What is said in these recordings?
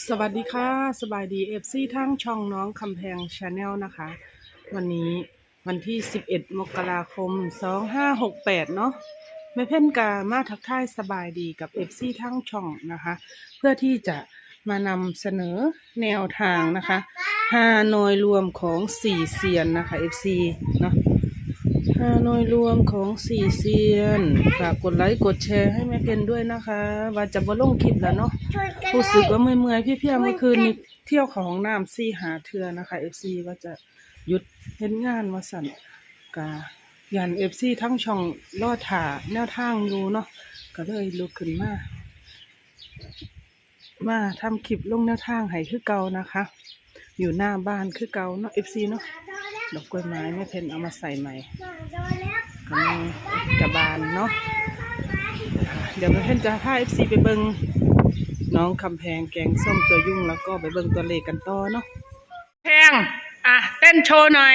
สวัสดีค่ะ สบายดีเอฟซีทั้งช่องน้องคำแพงชาแนลนะคะ วันนี้วันที่ 11 มกราคม 2568 เนาะแม่เพ่นกามาทักทายสบายดีกับเอฟซีทั้งช่องนะคะ เพื่อที่จะมานำเสนอแนวทางนะคะฮานอยรวมของสี่เซียนนะคะ FC เนาะ ฮานอยรวมของสี่เซียน ฝากกดไลค์กดแชร์ให้แม่เพนด้วยนะคะ ว่าจะบ่ลงคลิปแล้วเนาะรู้สึกว่าเมื่อยๆพี่ๆเมื่อคืนนี้เที่ยวเของน้ำซี่หาเทือนะคะ FC ว่าจะหยุดเห็นงานมาสั่นกายัน FC ทั้งช่องลอดถ่าแนวทางอยู่เนาะก็เลยลุกขึ้นมา มาทำคลิปลงแนวทางให้คือเก่านะคะ อยู่หน้าบ้านคือเก่าเนาะ FC เนาะ ดอกกล้วยไม้แม่เพนเอามาใส่ใหม่กำลังจะบานเนาะเดี๋ยวเพื่อนจะพาเอฟซีไปเบิงน้องคำแพงแกงส้มตัวยุ่งแล้วก็ไปเบิงตัวเลขกันต่อเนาะแพงอะเต้นโชว์หน่อย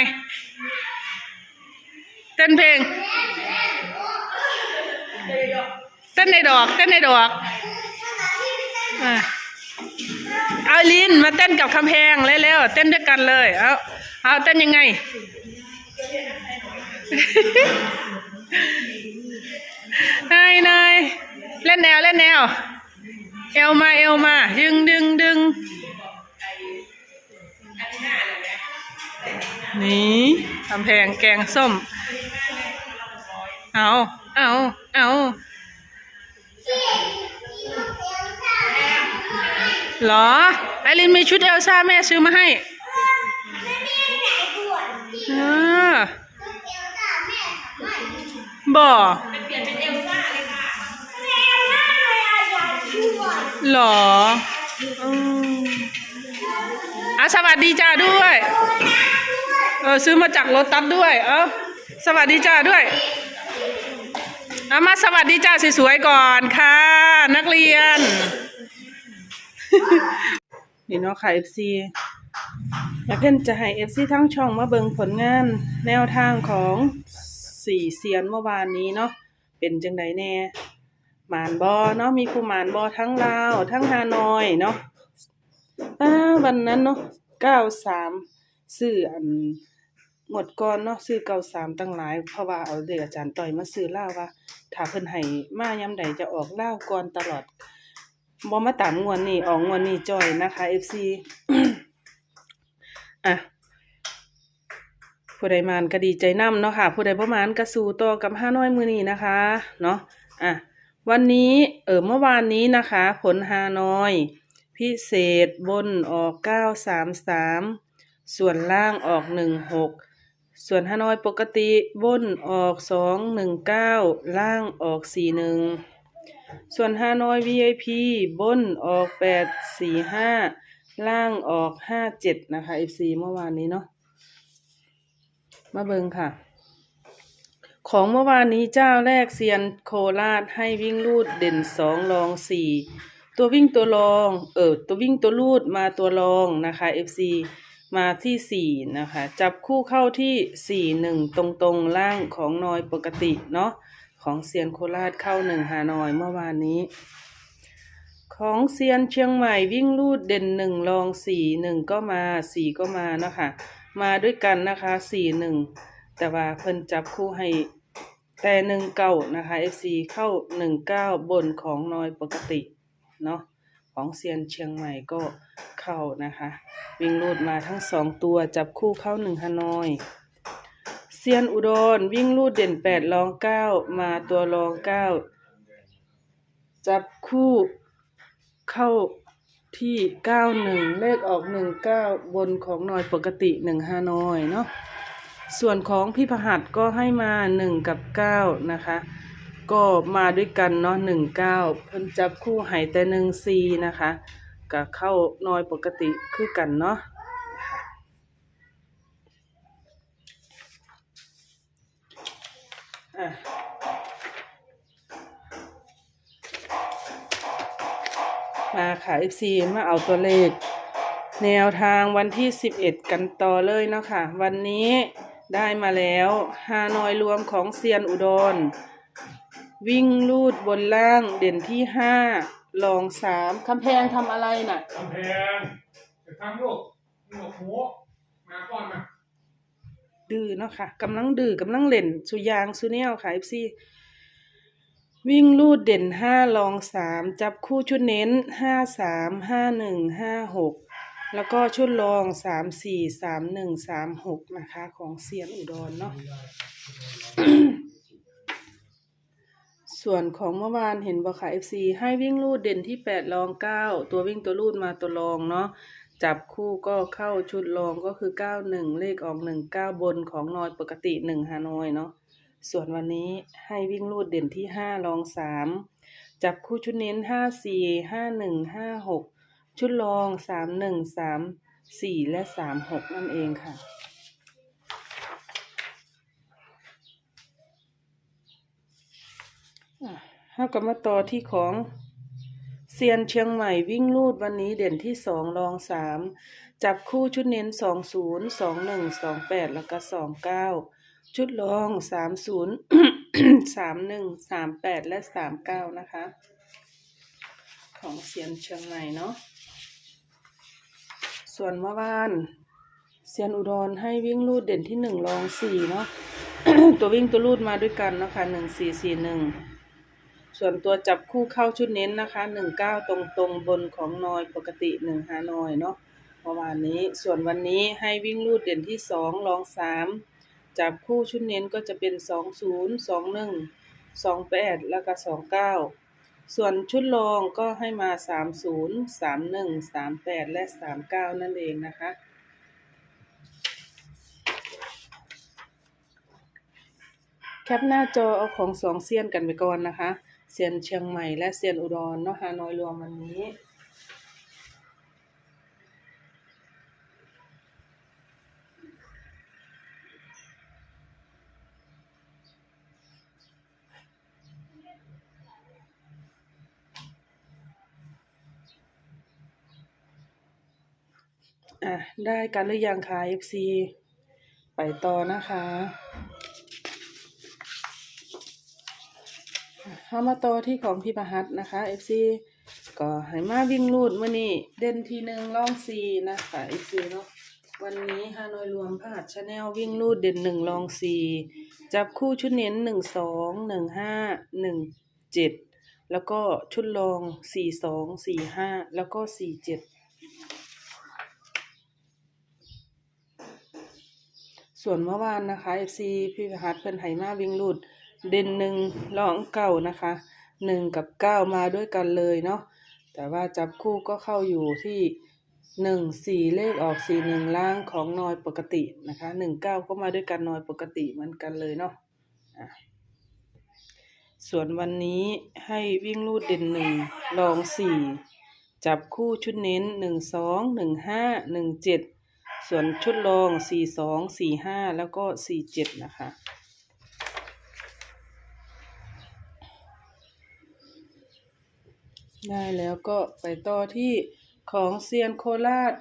เต้นเพลง เต้นในดอก เต้นในดอกอะ เอาลินมาเต้นกับคำแพงเร็วๆเต้นด้วยกันเลย เอาเอาเต้นยังไง นายนายเล่นแนวเล่นแนว เอวมาเอวมา ดึงดึงดึงนี่ทำแพงแกงส้ม เอาเอาเอา เหรอไอรินมีชุดเอลซ่าแม่ซื้อมาให้เออบ่หรออืมอะสวัสดีจ้าด้วย เออซื้อมาจากรถตัดด้วย เออสวัสดีจ้าด้วยเอามาสวัสดีจ้าสวยๆก่อนค่ะ นักเรียน นี่เนาะค่ะ FC แม่เพื่อนจะให้ FC ทั้งช่องมาเบิงผลงานแนวทางของสี่เซียนเมื่อวานนี้เนาะเป็นจังไดแน่หมานบอเนาะมีครูหมานบอทั้งลาว ทั้งฮานอยเนาะอ่าวันนั้นเนาะเก้าสามซื้ออันหมดก่อนเนาะซื้อเก้าสามตั้งหลาย เพราะว่าเอาเด็กอาจารย์ต่อยมาซื้อล่าว่าถ้าเพิ่นให้มายามใดจะออกล่าก่อนตลอด บ่มาตามงวดนี้ออกงวดนี้จ่อยนะคะ FC อะผู้ใดมานก็ดีใจนํเนาะค่ะ ผู้ใดบ่มานก็สู้ต่อกับห้าน้อยมือนี้นะคะ เนาะอะวันนี้เออเมื่อวานนี้นะคะ ผลฮานอย พิเศษบนออกเก้าสามสามส่วนล่างออกหนึ่งหกส่วนฮานอยปกติบนออกสองหนึ่งเก้าล่างออกสี่หนึ่ง ส่วนฮานอย VIP บนออกแปดสี่ห้าล่างออกห้าเจ็ดนะคะ FC เมื่อวานนี้เนาะมาเบิงค่ะ ของเมื่อวานนี้เจ้าแรกเซียนโคราชให้วิ่งลูดเด่นสองรองสี่ตัววิ่งตัวรอง เออ ตัววิ่งตัวลูดมาตัวรองนะคะ FC มาที่สี่นะคะ จับคู่เข้าที่สี่หนึ่งตรงตรงๆล่างของนอยปกติเนาะ ของเซียนโคราชเข้าหนึ่งหานอยเมื่อวานนี้ ของเซียนเชียงใหม่วิ่งลูดเด่นหนึ่งรองสี่หนึ่งก็มาสี่ก็มาเนาะคะมาด้วยกันนะคะสี่หนึ่งแต่ว่าเพิ่นจับคู่ให้แต่หนึ่งเก้านะคะ FC เข้าหนึ่งเก้าบนของน้อยปกติเนาะของเซียนเชียงใหม่ก็เข้านะคะ วิ่งรูดมาทั้งสองตัวจับคู่เข้าหนึ่งฮานอย เซียนอุดร วิ่งรูดเด่นแปดรองเก้ามาตัวรองเก้าจับคู่เข้าที่เก้าหนึ่งเลขออกหนึ่งเก้าบนของนอยปกติหนึ่งฮานอยเนาะส่วนของพี่พหัสก็ให้มาหนึ่งกับเก้านะคะ ก็มาด้วยกันเนาะหนึ่งเก้าเพิ่นจับคู่หายแต่หนึ่งซีนะคะก็เข้าน้อยปกติคือกันเนาะอะ มาค่ะ FC มาเอาตัวเลข แนวทางวันที่ 11 กันต่อเลยเนาะค่ะ วันนี้ได้มาแล้วฮานอยรวมของเซียนอุดร วิ่งลูดบนล่างเด่นที่5ลองสามคำแพงทำอะไรน่ะ กำแพงจะทำลูกหนวกหูมาก่อนมา ดื้อเนาะค่ะกำลังดื้อกำลังเล่นสุยางสุแนวค่ะ FC วิ่งลูดเด่นห้าลองสามจับคู่ชุดเน้นห้าสามห้าหนึ่งห้าหกแล้วก็ชุดรองสามสี่สามหนึ่งสามหกนะคะ ของเซียนอุดรเนาะส่วนของเมื่อวานเห็นบ่ค่ะ FC ให้วิ่งลูดเด่นที่แปดรองเก้าตัววิ่งตัวลูดมาตัวรองเนาะ จับคู่ก็เข้าชุดรองก็คือเก้าหนึ่งเลขออกหนึ่งเก้าบนของนอยปกติหนึ่งฮานอยเนาะส่วนวันนี้ให้วิ่งลูดเด่นที่ห้ารองสามจับคู่ชุดเน้นห้าสี่ห้าหนึ่งห้าหกชุดรองสามหนึ่งสามสี่และสามหกนั่นเองค่ะอ่าก็มาต่อที่ของ เซียนเชียงใหม่วิ่งลูดวันนี้เด่นที่สองรองสามจับคู่ชุดเน้นสองศูนย์สองหนึ่งสองแปดแล้วก็สองเก้าชุดรองสามศูนย์สามหนึ่งสามแปดและสามเก้านะคะ ของเซียนเชียงใหม่เนาะส่วนเมื่อวานเซียนอุดรให้วิ่งลูดเด่นที่หนึ่งรองสี่เนาะตัววิ่งตัวลูดมาด้วยกันนะคะหนึ่งสี่สี่หนึ่ง ส่วนตัวจับคู่เข้าชุดเน้นนะคะหนึ่งเก้าตรงตรงบนของนอยปกติหนึ่งฮานอยเนาะประมาณนี้ส่วนวันนี้ให้วิ่งลูดเด่นที่สองรองสามจับคู่ชุดเน้นก็จะเป็นสองศูนย์สองหนึ่งสองแปดแล้วก็สองเก้าส่วนชุดรองก็ให้มาสามศูนย์สามหนึ่งสามแปดและสามเก้านั่นเองนะคะแคปหน้าจอเอาของสองเซียนกันไปก่อนนะคะ ซียนเชียงใหม่และเซียนอุดรเนาะฮานอยรวมวันนี้อะได้กันหรือยังคะ FC ไปต่อนะคะ เข้ามาต่อที่ของพี่ประหัตนะคะ FC ก็ให้มาวิ่งรูดมื่อนี้เด่นทีหนึ่งล่องซีนะคะ FC เนาะวันนี้ฮานอยรวมพหัสชาแนลวิ่งรูดเด่นหนึ่งลองซีจับคู่ชุดเน้นหนึ่งสองหนึ่งห้าหนึ่งเจ็ดแล้วก็ชุดรองสี่สองสี่ห้าแล้วก็สี่เจ็ดส่วนเมื่อวานนะคะ FC พี่ประหัสเพิ่นไหมาวิ่งรูด เด่นหนึ่งรองเก้านะคะหนึ่งกับเก้ามาด้วยกันเลยเนาะแต่ว่าจับคู่ก็เข้าอยู่ที่หนึ่งสี่เลขออกสี่หนึ่งล่างของนอยปกตินะคะหนึ่งเก้าก็มาด้วยกันนอยปกติเหมือนกันเลยเนาะส่วนวันนี้ให้วิ่งรูดเด่นหนึ่งรองสี่จับคู่ชุดเน้นหนึ่งสองหนึ่งห้าหนึ่งเจ็ดส่วนชุดรองสี่สองสี่ห้าแล้วก็สี่เจ็ดนะคะ ได้แล้วก็ไปต่อที่ของเซียนโคราช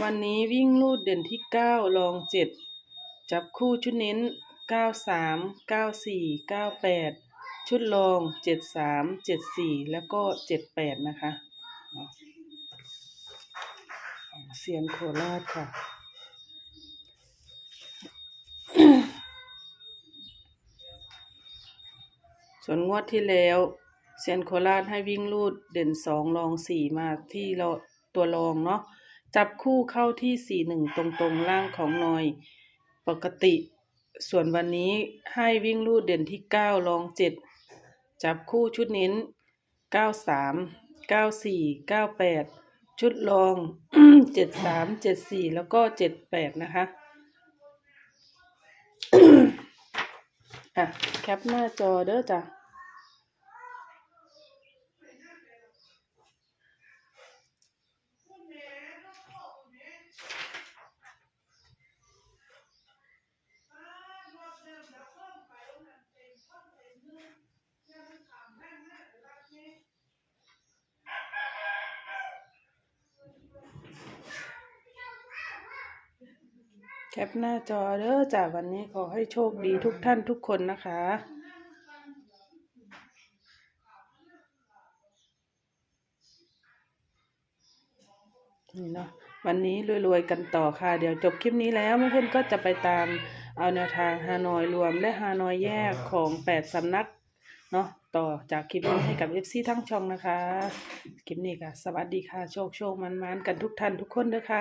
วันนี้วิ่งลูดเด่นที่เก้าลองเจ็ดจับคู่ชุดเน้นเก้าสามเก้าสี่เก้าแปดชุดรองเจ็ดสามเจ็ดสี่แล้วก็เจ็ดแปดนะคะของเซียนโคราชค่ะส่วนงวดที่แล้ว เซียนโคราชให้วิ่งลูดเด่นสองรองสี่มาที่เราตัวรองเนาะจับคู่เข้าที่สี่หนึ่งตรงๆล่างของนอยปกติ ส่วนวันนี้ให้วิ่งลูดเด่นที่เก้ารองเจ็ดจับคู่ชุดเน้นเก้าสามเก้าสี่เก้าแปดชุดรองเจ็ดสามเจ็ดสี่แล้วก็เจ็ดแปดนะคะอะแคปหน้าจอเด้อจ้ะ แคปหน้าจอเด้อจ้ะวันนี้ขอให้โชคดีทุกท่านทุกคนนะคะนี่เนาะวันนี้รวยๆกันต่อค่ะ เดี๋ยวจบคลิปนี้แล้วเพื่อนก็จะไปตามเอาแนวทางฮานอยรวมและฮานอยแยกของแปดสำนักเนาะต่อจากคลิปนี้ให้กับ FC ทั้งช่องนะคะ คลิปนี้ค่ะ สวัสดีค่ะ โชคโชคมันๆกันทุกท่านทุกคนเด้อค่ะ